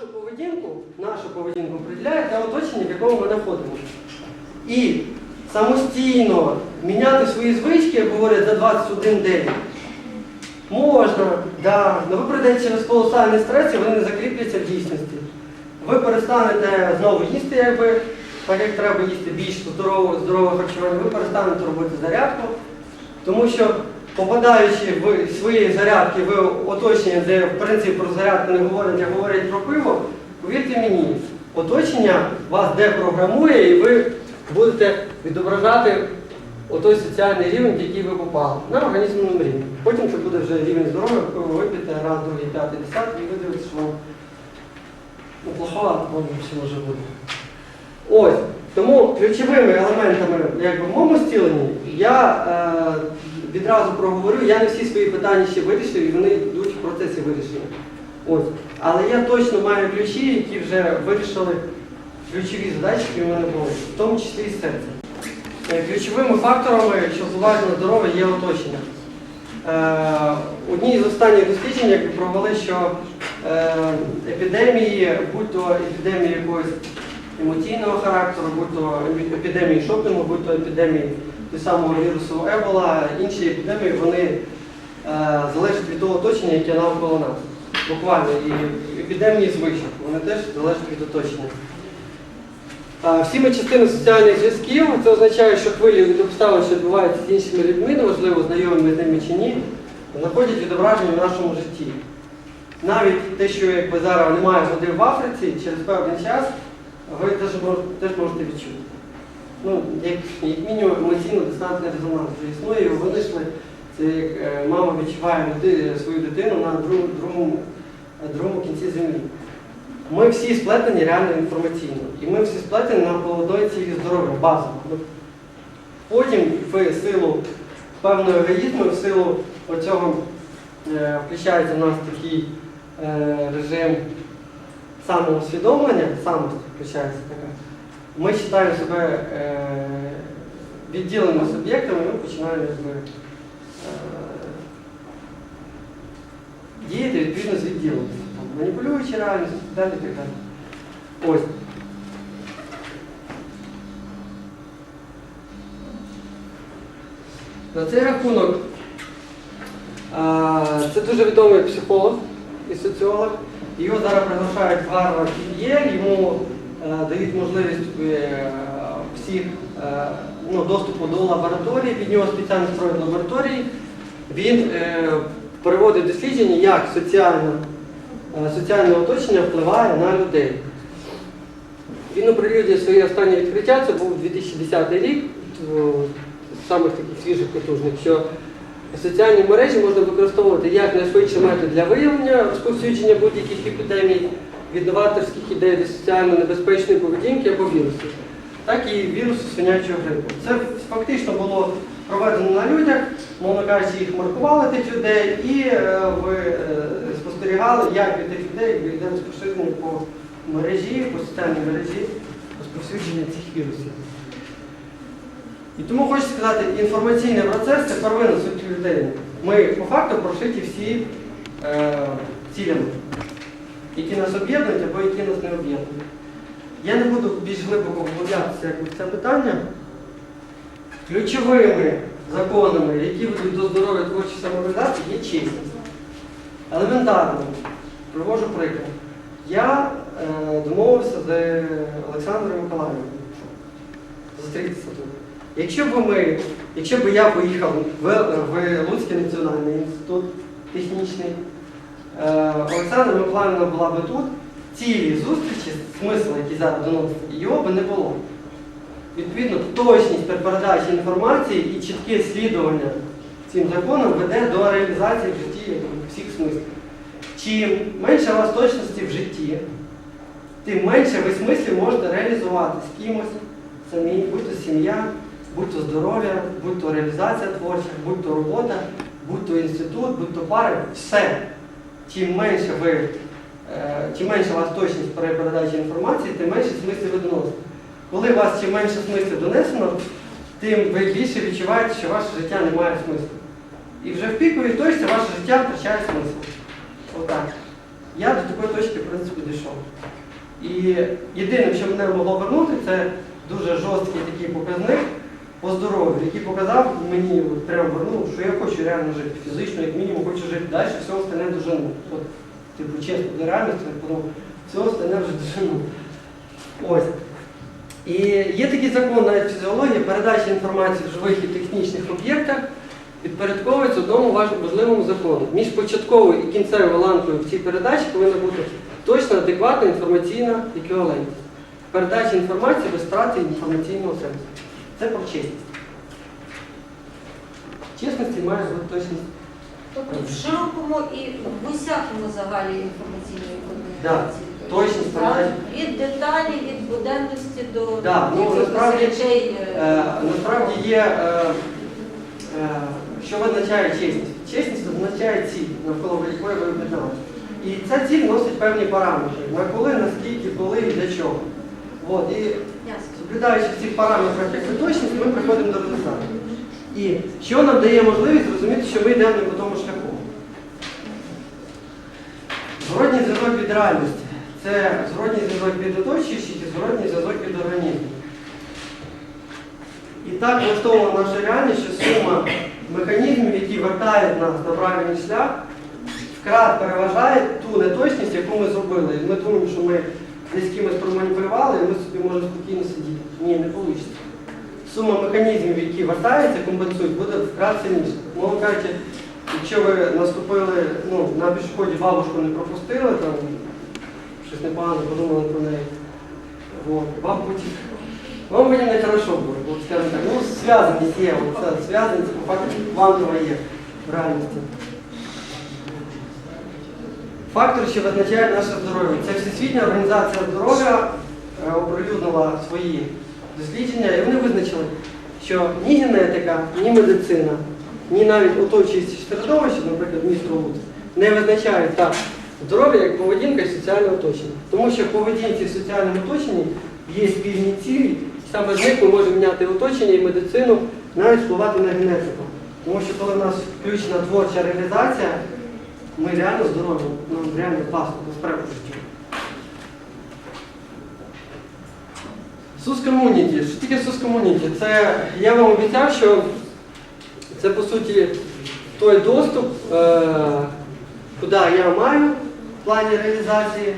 нашу поведінку, нашу поведінку определяє те оточення, в якому ми знаходимося. І самостійно міняти свої звички, як говорять, за 21 день. Можна, да. але ви пройдете через колосальний стрес вони не закріпляться в дійсності. Ви перестанете знову їсти, якби, так як треба їсти більш здорове, здорове харчування, ви перестанете робити зарядку, тому що попадаючи в свої зарядки в оточення, де в принципі про зарядку не говорять, а говорять про пиво, повірте мені, оточення вас депрограмує і ви будете відображати отой соціальний рівень, в який ви попали, на організмному рівні. Потім це буде вже рівень здоров'я, коли ви вип'єте раз, другий, п'ятий, десятий, і ви дивитесь, що ну, плохо, воно ще може бути. Ось. Тому ключовими елементами якби, в моєму зціленні я е, відразу проговорю, я не всі свої питання ще вирішив, і вони йдуть в процесі вирішення. Ось. Але я точно маю ключі, які вже вирішили ключові задачі, які в мене були, в тому числі і серце. Е, Ключовими факторами, що впливають на здоров'я, є оточення. Е, Одні з останніх досліджень якби, провели, що е, епідемії, будь то епідемії якогось емоційного характеру, будь то епідемії шопінгу, будь то епідемії того самого вірусу Ебола, інші епідемії, вони е, залежать від того оточення, яке навколо нас. Буквально. І епідемії звичок, вони теж залежать від оточення. А, Всі ми частини соціальних зв'язків, це означає, що хвилі від обставин, що відбуваються з іншими людьми, неважливо, знайомі ми з ними чи ні, знаходять відображення в нашому житті. Навіть те, що якби зараз немає води в Африці, через певний час ви теж можете відчути. Ну, як, як мінімум емоційно-дистантний резонанс вже існує, його винайшли. Це як е, мама відчуває свою дитину на другому, е, другому кінці землі. Ми всі сплетені реально інформаційно. І ми всі сплетені навколо одної цілі здоров'я, базово. Ну, Потім в силу певного егоїзму, в силу оцього е, включається в нас такий е, режим самоусвідомлення, самость включається така. Ми вважаємо себе е, відділеними суб'єктами, ми починаємо якби, е, діяти відповідно з відділеністю. Там, Маніпулюючи реальністю, і так далі, і так далі. Ось. На цей рахунок а, це дуже відомий психолог і соціолог. Його зараз приглашають в Гарвард і в Єль, йому е, дають можливість е, всіх е, ну, доступу до лабораторії, під нього спеціально строють лабораторії. Він е, проводить дослідження, як соціальне, е, соціальне оточення впливає на людей. Він оприлюднює свої останні відкриття, це був 2010 рік, е, з самих таких свіжих потужних, що соціальні мережі можна використовувати як найшвидший метод для виявлення розповсюдження будь-яких епідемій, від новаторських ідей до соціально небезпечної поведінки або вірусів, так і вірусу свинячого грипу. Це фактично було проведено на людях, мовно кажучи, їх маркували тих людей і е, ви е, спостерігали, як від тих людей йде розпоширення по мережі, по соціальній мережі розповсюдження цих вірусів. І тому хочу сказати, інформаційний процес це первинна суть людей. Ми по факту прошиті всі е, цілями, які нас об'єднують або які нас не об'єднують. Я не буду більш глибоко вглублятися в це питання. Ключовими законами, які ведуть до здоров'я творчої самореалізації, є чесність. Елементарно, привожу приклад. Я е, домовився з Олександром Миколаєвим зустрітися тут. Якщо б ми, якщо б я поїхав в, в Луцький національний інститут технічний, Олександра Миколаївна була б тут, цілі зустрічі, смисл, який зараз доносить, його би не було. Відповідно, точність передачі інформації і чітке слідування цим законам веде до реалізації в житті всіх смислів. Чим менше у вас точності в житті, тим менше ви смислів можете реалізувати з кимось самі, будь то сім'я, будь то здоров'я, будь то реалізація творча, будь то робота, будь то інститут, будь то пари, все. Чим менше ви, е, чим менше у вас точність при передачі інформації, тим менше смислів ви доносите. Коли у вас чим менше смислів донесено, тим ви більше відчуваєте, що ваше життя не має смислу. І вже в піковій точці ваше життя втрачає смисл. Отак. я до такої точки, в принципі, дійшов. І єдине, що мене могло вернути, це дуже жорсткий такий показник по здоров'ю, який показав мені, прямо вернув, що я хочу реально жити фізично, як мінімум хочу жити далі, все остальне дожену. От, типу, чесно, до реальності, подумав, все остальне вже дожену. Ось. І є такий закон навіть фізіології, передача інформації в живих і технічних об'єктах підпорядковується одному важ- важливому закону. Між початковою і кінцевою ланкою в цій передачі повинна бути точна, адекватна інформаційна еквівалентність. Передача інформації без втрати інформаційного сенсу. Це про чесність. Чесності має бути точність. Тобто в широкому і в усякому загалі інформаційної комунікації. точність Так? передачі. Від деталі, від буденності до Да, ну, насправді, речей. е, Е, насправді є, е, е, що визначає чесність. Чесність означає ціль, навколо якої ви об'єдналися. І ця ціль носить певні параметри. На коли, наскільки, коли і для чого. От, і. Соблюдаючи в цих параметрах як точність, ми приходимо до результату. І що нам дає можливість зрозуміти, що ми йдемо не по тому шляху. Зворотній зв'язок від реальності. Це зворотній зв'язок від оточуючих і зворотній зв'язок від організму. І так влаштована наша реальність, що сума механізмів, які вертають нас на правильний шлях, вкрат переважає ту неточність, яку ми зробили. І ми думаємо, що ми з кимось проманіпулювали, і ми собі можемо спокійно сидіти. Ні, не вийде. Сума механізмів, які вертаються, компенсують, буде вкрат сильніша. Мовно кажучи, якщо ви наступили ну, на пішоході бабушку не пропустили, там щось непогано подумали про неї. Вот. Вам потім не хорошо буде, скажімо так, ну зв'язаність є, зв'язаність по факту квантова є в реальності. Фактор, що визначає наше здоров'я. Це Всесвітня організація здоров'я е, оприлюднила свої дослідження, і вони визначили, що ні генетика, ні медицина, ні навіть оточуюче середовище, наприклад, місто Луц, не визначають так здоров'я як поведінка і соціальне оточення. Тому що в поведінці і соціальному оточенні є спільні цілі, саме з них ми можемо міняти оточення і медицину, навіть впливати на генетику. Тому що коли в нас включена творча реалізація, ми реально здорові, нам реально класно, насправді в житті. Сус комуніті. Що таке сус комуніті? Це я вам обіцяв, що це по суті той доступ, е, куди я маю в плані реалізації.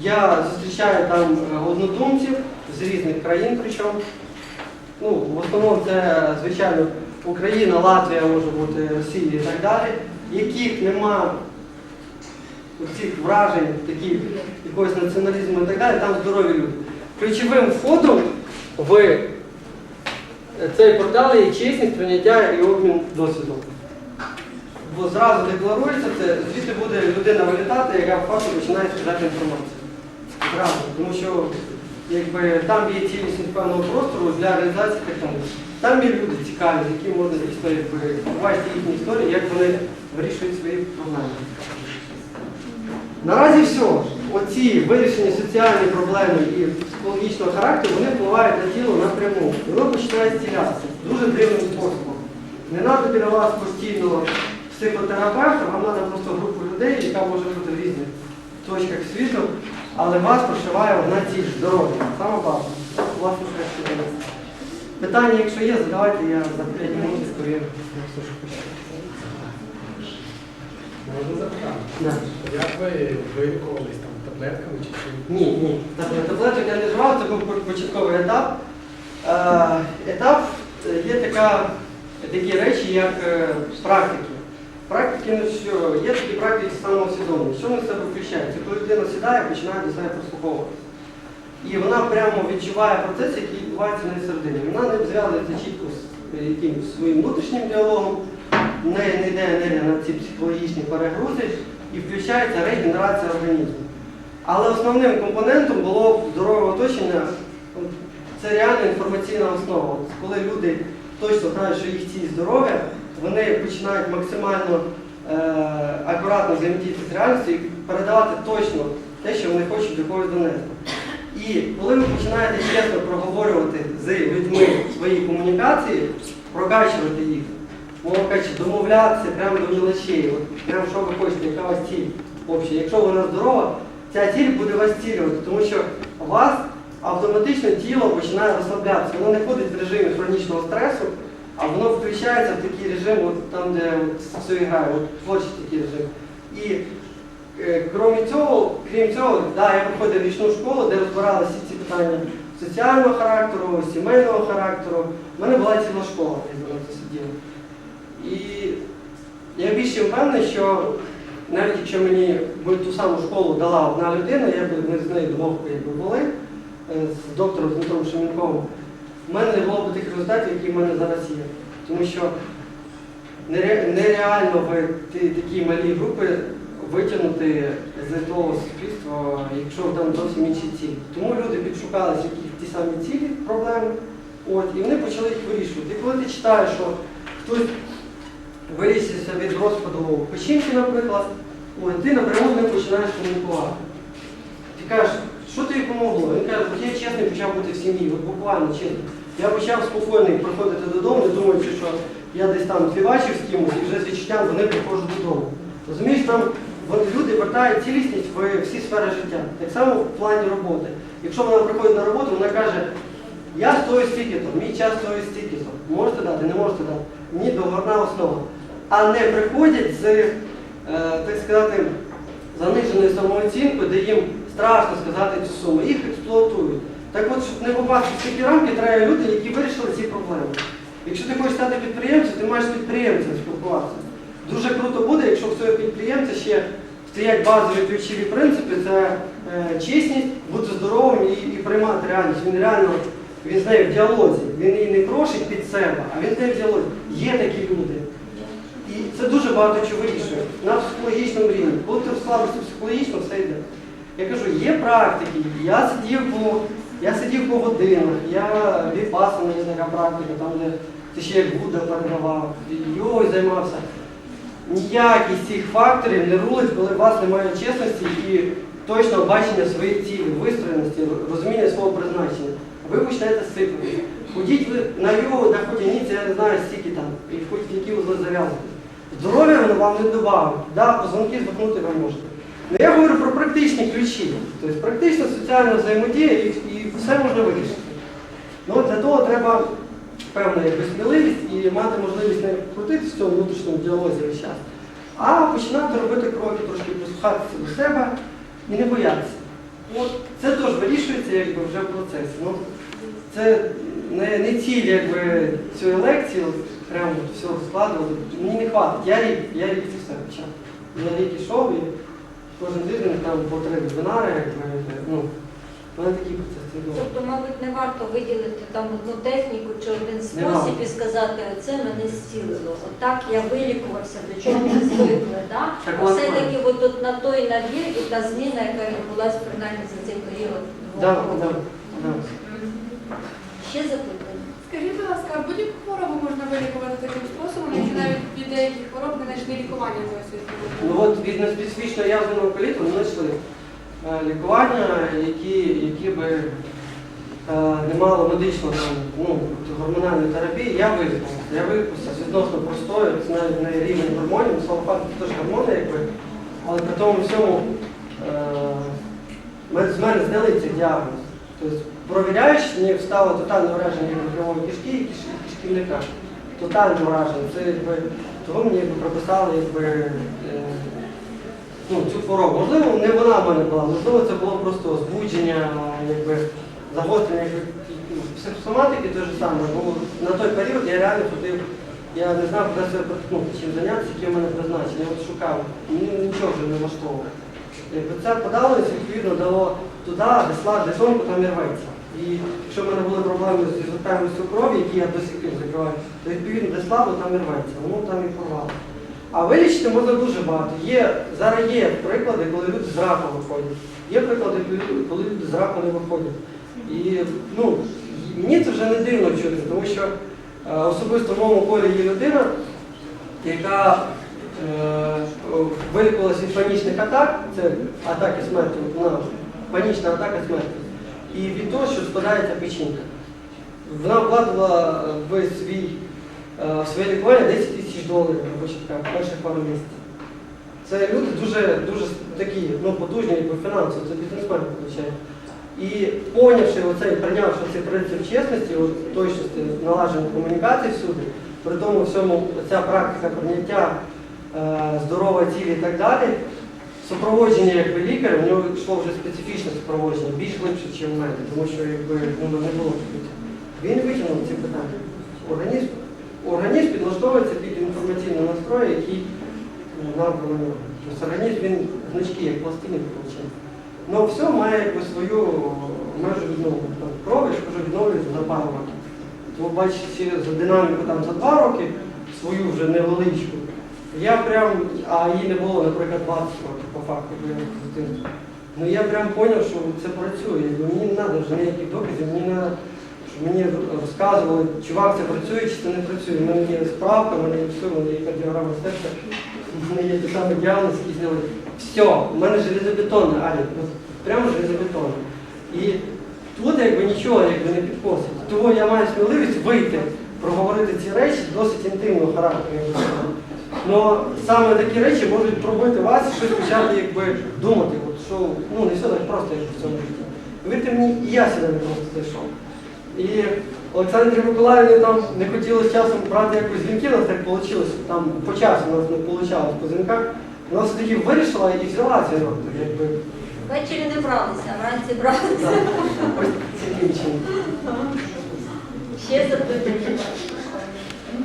Я зустрічаю там однодумців з різних країн, причому. Ну, в основному це, звичайно, Україна, Латвія може бути, Росія і так далі, яких нема цих вражень, таких якогось націоналізму і так далі, там здорові люди. Ключовим входом в е, цей портал є чесність, прийняття і обмін досвідом. Бо зразу декларується це, звідти буде людина вилітати, яка факту починає скидати інформацію. Зразу, тому що якби, там є цілісність певного простору для реалізації технологій. Там є люди цікаві, з якими можна дійсно побачити їхні історії, як вони вирішують свої проблеми. Наразі все. Оці вирішені соціальні проблеми і психологічного характеру, вони впливають на тіло напряму. Воно починає зцілятися дуже дивним способом. Не треба біля вас постійно психотерапевта, вам треба просто групу людей, яка може бути в різних точках світу, але вас прошиває одна ціль здоров'я. Саме база. Власне. Питання, якщо є, задавайте, я за 5 минут відповім. на все, що хочете. Можна запитати? Да. Як ви вилікувались там таблетками чи чим? Ні, ні. Таб- Таблеток я не жував, це був по- початковий етап. Е, Етап е, є така, такі речі, як е, практики. Практики, ну що, є такі практики самоусвідомлення. Що ми з себе включаємо? Це коли людина сідає починає до себе прослуховуватися. І вона прямо відчуває процес, який відбувається на середині. Вона не зв'язується чітко з е, якимось своїм внутрішнім діалогом, в не йде енергія на ці психологічні перегрузи і включається регенерація організму. Але основним компонентом було здорове оточення. Це реальна інформаційна основа. Коли люди точно знають, що їх ціль здоров'я, вони починають максимально е, акуратно взаємодіяти з реальністю і передавати точно те, що вони хочуть до когось донести. І коли ви починаєте чесно проговорювати з людьми свої комунікації, прокачувати їх, мовно кажучи, домовлятися прямо до мілочей, от, прямо що ви хочете, яка у вас ціль, обща. Якщо вона здорова, ця ціль буде вас цілювати, тому що вас автоматично тіло починає розслаблятися. Воно не ходить в режимі хронічного стресу, а воно включається в такий режим, от там, де от все грає, от творчий такий режим. І е, крім цього, крім цього, да, я проходив річну школу, де розбиралися ці питання соціального характеру, сімейного характеру. У мене була ціла школа, я за це сидів. І я більше впевнений, що навіть якщо мені би ту саму школу дала одна людина, я б ми з нею двох якби були е, з доктором Дмитром Шемінковим, в мене не було б тих результатів, які в мене зараз є. Тому що нереально в такі малі групи витягнути з того суспільства, якщо там зовсім інші цілі. Тому люди підшукали які ті самі цілі, проблеми, от, і вони почали їх вирішувати. І коли ти читаєш, що хтось вилізся від розпаду печінки, наприклад, от, ти напряму ним починаєш комунікувати. Ти кажеш, що тобі помогло? Він каже, от я чесний почав бути в сім'ї, от буквально чесно. Я почав спокійно приходити додому, не думаючи, що я десь там фівачив з кимось і вже з відчуттям вони приходжу додому. Розумієш, там люди вертають цілісність в всі сфери життя. Так само в плані роботи. Якщо вона приходить на роботу, вона каже, я стою стільки-то, мій час стоїть стільки-то. Можете дати, не можете дати. Мені договорна основа. А не приходять з, е, так сказати, заниженою самооцінкою, де їм страшно сказати цю суму. Їх експлуатують. Так от, щоб не попасти в такі рамки, треба люди, які вирішили ці проблеми. Якщо ти хочеш стати підприємцем, ти маєш підприємцем спілкуватися. Дуже круто буде, якщо в цього підприємця ще стоять базові ключові принципи, це е, чесність, бути здоровим і, і приймати реальність. Він реально він з нею в діалозі. Він її не крошить під себе, а він з нею в діалозі. Є такі люди. Це дуже багато чого вирішує на психологічному рівні. Коли ти розслабишся психологічно, все йде. Я кажу, є практики. Я сидів по, я сидів по годинах, я віпасана, є така практика, там де ти ще як Будда передавав, йогою займався. Ніякий з цих факторів не рулить, коли у вас немає чесності і точного бачення своїх цілей, вистроєності, розуміння свого призначення. Ви почнете сипати. Ходіть ви на йогу, на ходяніці, я не знаю, стільки там, і хоч які узли зав'язувати. Здоров'я вам не добавить. Да, позвонки здохнути ви можете. Ну, я говорю про практичні ключі. Тобто практична соціальна взаємодія і, і все можна вирішити. Ну, для того треба певна сміливість і мати можливість не крутитися в цьому внутрішньому діалозі весь час, а починати робити кроки, трошки прислухатися до себе і не боятися. От це теж вирішується якби, вже в процесі. Ну, це не, не ціль якби, цієї лекції, от, прямо от все розкладувати. Мені не хватить. Я рік, я рік це все почав. Я рік ішов і кожен тиждень там по три вебінари, ну, в мене такий процес це. Тобто, мабуть, не варто виділити там одну техніку чи один спосіб і сказати, оце мене зцілило. Отак я вилікувався, до чого ми звикли. Да? Все-таки от, от на той набір і та зміна, яка відбулася принаймні за цей період двох Да, років. да, да. Ще запитання? Скажіть, будь ласка, будь-яку хворобу можна вилікувати таким способом, якщо навіть від деяких хвороб не знайшли лікування досвід? Ну от від неспецифічного язвеного коліту ми знайшли е, лікування, які, які би е, не мало медичного ну, гормональної терапії, я вилікувався. Я з відносно простою, це навіть не рівень гормонів, салфат це теж гормони, якби, але при тому всьому е, з мене зняли цей діагноз. Тобто, провіряючи, мені встало тотальне враження прямої кишки і киш- кишківника. Тотальне враження. Це якби того мені якби прописали якби, е, ну, цю хворобу. Можливо, не вона в мене була, можливо, це було просто збудження, якби, загострення психосоматики те ж саме. Бо на той період я реально ходив, я не знав, куди себе приткнути, чим зайнятися, яке в мене призначення. Я от шукав, мені нічого вже не влаштовувало. Це подалося, відповідно, дало туди, де слад, де тонко, там і рветься. І якщо в мене були проблеми з звертаємістю крові, які я до сих пір закриваю, то відповідно де слабо, там і рветься, воно там і порвало. А вилічити можна дуже багато. Є, зараз є приклади, коли люди з раком виходять. Є приклади, коли- люди з раком не виходять. І ну, мені це вже не дивно чути, тому що е, особисто в моєму колі є людина, яка е, вилікувалася від панічних атак, це атаки смерті, вона панічна атака смерті, і від того, що спадається печінка. Вона вкладала в свій е, в своє лікування 10 тисяч доларів така, перших пару місяців. Це люди дуже, дуже такі, ну, потужні якби фінансово, це бізнесмени, виходить. І понявши оцей, прийнявши цей принцип чесності, точності, наладження комунікації всюди, при тому всьому ця практика прийняття е, здорової цілі і так далі, супроводження якби лікаря, в нього йшло вже специфічне супроводження, більш глибше, ніж в мене, тому що якби ну, не було таких. Він витягнув ці питання. Організм, організм підлаштовується під інформаційний настрой, який ну, нам про нього. Тобто організм він значки, як пластини виходить. Ну все має якби свою межу відновлення. Кров, ж кажу, відновлюється за пару років. То ви бачите за динаміку там за два роки, свою вже невеличку. Я прям, а її не було, наприклад, 20 років по факту, бо я. Ну я прям зрозумів, що це працює. Мені не треба вже ніяких доказів, мені не щоб мені розказували, чувак, це працює чи це не працює. У мене є справка, у мене є все, у мене є кардіограма серця, у мене є ті самі діагноз, які зняли. Все, у мене железобетонне, Алі, от прямо железобетонне. І тут якби нічого якби не підкосить. Тому я маю сміливість вийти, проговорити ці речі досить інтимного характеру. Сказав. Но саме такі речі можуть пробити вас і щось почати якби думати, от, що ну не все так просто, як в цьому житті. Повірте мені, і я сюди не просто зайшов. І Олександрі Миколаївні там не хотілося часом брати якось дзвінки, у нас так вийшло, там по часу у нас не вийшло по дзвінках. Вона все-таки вирішила і взяла дзвінок. так Якби, Ввечері не бралися, а вранці бралися. да, ось таким чином. Ще запитання.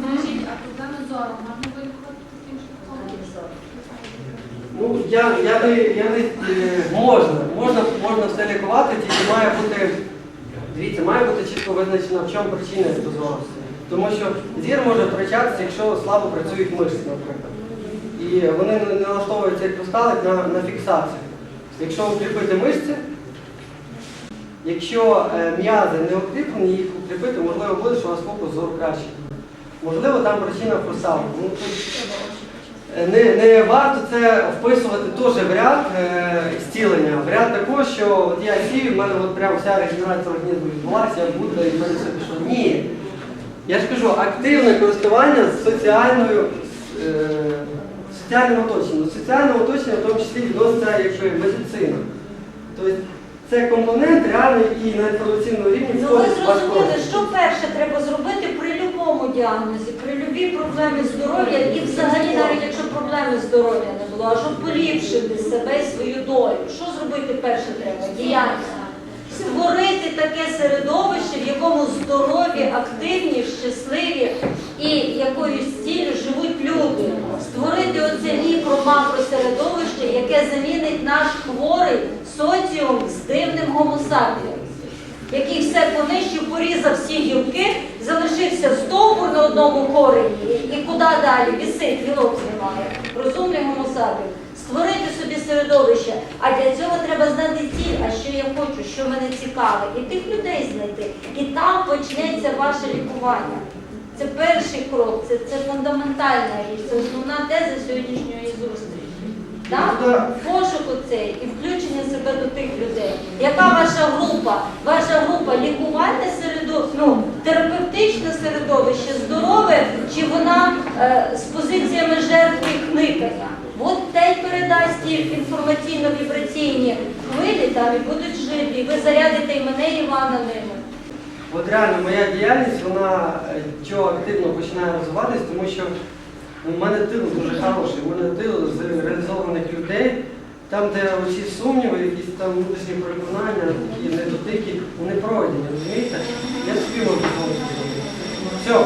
Скажіть, а проблеми зору можна вилікувати таким шляхом? Ну, я, я не, я не е, можна, можна, можна все лікувати, тільки має бути, дивіться, має бути чітко визначено, в чому причина дозорості. Тому що зір може втрачатися, якщо слабо працюють мишці, наприклад. І вони не налаштовуються як кристалик на, на фіксацію. Якщо укріпити мишці, якщо е, м'язи не укріплені, їх укріпити, можливо буде, що у вас фокус зору краще. Можливо, там причина просалку. Ну, тут не, не варто це вписувати теж в ряд е, зцілення. В ряд такого, що от я сію, в мене от прям вся регенерація організму відбулася, я буду, і в мене все пішло. Ні. Я ж кажу, активне користування з соціальною, е, соціальним оточенням. До соціального оточення в тому числі відноситься якби медицина. Тобто це компонент реально, який на інформаційному рівні Ну ви зрозуміли, що перше треба зробити будь-якому діагнозі, при будь-якій проблемі здоров'я і взагалі навіть якщо проблеми здоров'я не було, а щоб поліпшити себе і свою долю. Що зробити перше треба? Діяльність. Створити таке середовище, в якому здорові, активні, щасливі і якоюсь ціллю живуть люди. Створити оце мікро-макросередовище, яке замінить наш хворий соціум з дивним гомосапієм який все понищив, порізав всі гілки, залишився стовбур на одному корені, і куди далі? Вісить, гілок знімає. Розумний гомосапів. Створити собі середовище. А для цього треба знати ціль, а що я хочу, що мене цікавить. І тих людей знайти. І там почнеться ваше лікування. Це перший крок, це, це фундаментальна річ, це основна теза сьогоднішньої зустрічі. Так? Ну, Пошук оцей і включення себе до тих людей. Яка ваша група? Ваша група лікувальне середовище, ну, терапевтичне середовище, здорове, чи вона е, з позиціями жертви і? От те й передасть ті інформаційно-вібраційні хвилі там і будуть жити. І ви зарядите і мене, і Івана ними. От реально моя діяльність, вона е, чого активно починає розвиватись, тому що ну, в мене тил дуже хороший, в мене тил з реалізованих людей, там, де оці сумніви, якісь там внутрішні переконання, такі недотики, вони пройдені, розумієте? Я зробити. Все,